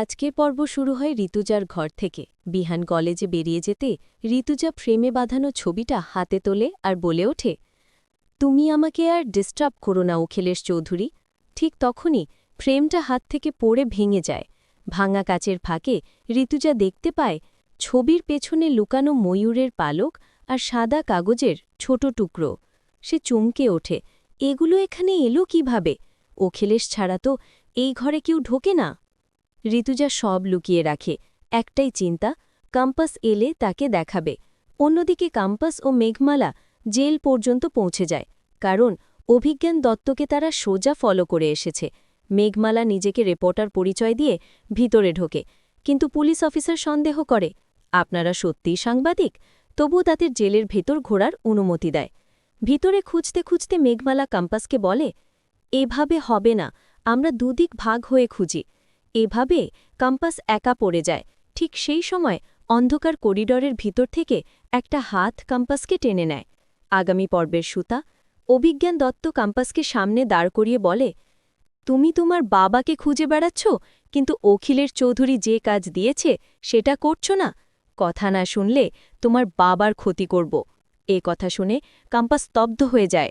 আজকের পর্ব শুরু হয় ঋতুজার ঘর থেকে। বিহান কলেজে বেরিয়ে যেতে ঋতুজা ফ্রেমে বাঁধানো ছবিটা হাতে তোলে আর বলে ওঠে, তুমি আমাকে আর ডিস্টার্ব করো না, অখিলেশ চৌধুরী। ঠিক তখনই ফ্রেমটা হাত থেকে পড়ে ভেঙে যায়। ভাঙা কাচের ফাঁকে ঋতুজা দেখতে পায় ছবির পেছনে লুকানো ময়ূরের পালক আর সাদা কাগজের ছোট টুকরো। সে চমকে ওঠে, এগুলো এখানে এলো কীভাবে? অখিলেশ ছাড়া তো এই ঘরে কেউ ঢোকে না। ঋতুজা সব লুকিয়ে রাখে। একটাই চিন্তা, কাম্পাস এলে তাকে দেখাবে। অন্যদিকে কাম্পাস ও মেঘমালা জেল পর্যন্ত পৌঁছে যায়, কারণ অভিজ্ঞান দত্তকে তারা সোজা ফলো করে এসেছে। মেঘমালা নিজেকে রিপোর্টার পরিচয় দিয়ে ভিতরে ঢোকে, কিন্তু পুলিশ অফিসার সন্দেহ করে, আপনারা সত্যিই সাংবাদিক? তবু তাদের জেলের ভেতর ঘোরার অনুমতি দেয়। ভিতরে খুঁজতে খুঁজতে মেঘমালা কাম্পাসকে বলে, এভাবে হবে না, আমরা দুদিক ভাগ হয়ে খুঁজি। এভাবে কম্পাস একা পড়ে যায়। ঠিক সেই সময় অন্ধকার করিডরের ভিতর থেকে একটা হাত কম্পাসকে টেনে নেয়। আগামী পর্বের সুতা, অভিজ্ঞান দত্ত কম্পাসকে সামনে দাঁড় করিয়ে বলে, তুমি তোমার বাবাকে খুঁজে বেড়াচ্ছ, কিন্তু অখিলের চৌধুরী যে কাজ দিয়েছে সেটা করছ না? কথা না শুনলে তোমার বাবার ক্ষতি করব। এ কথা শুনে কাম্পাস স্তব্ধ হয়ে যায়।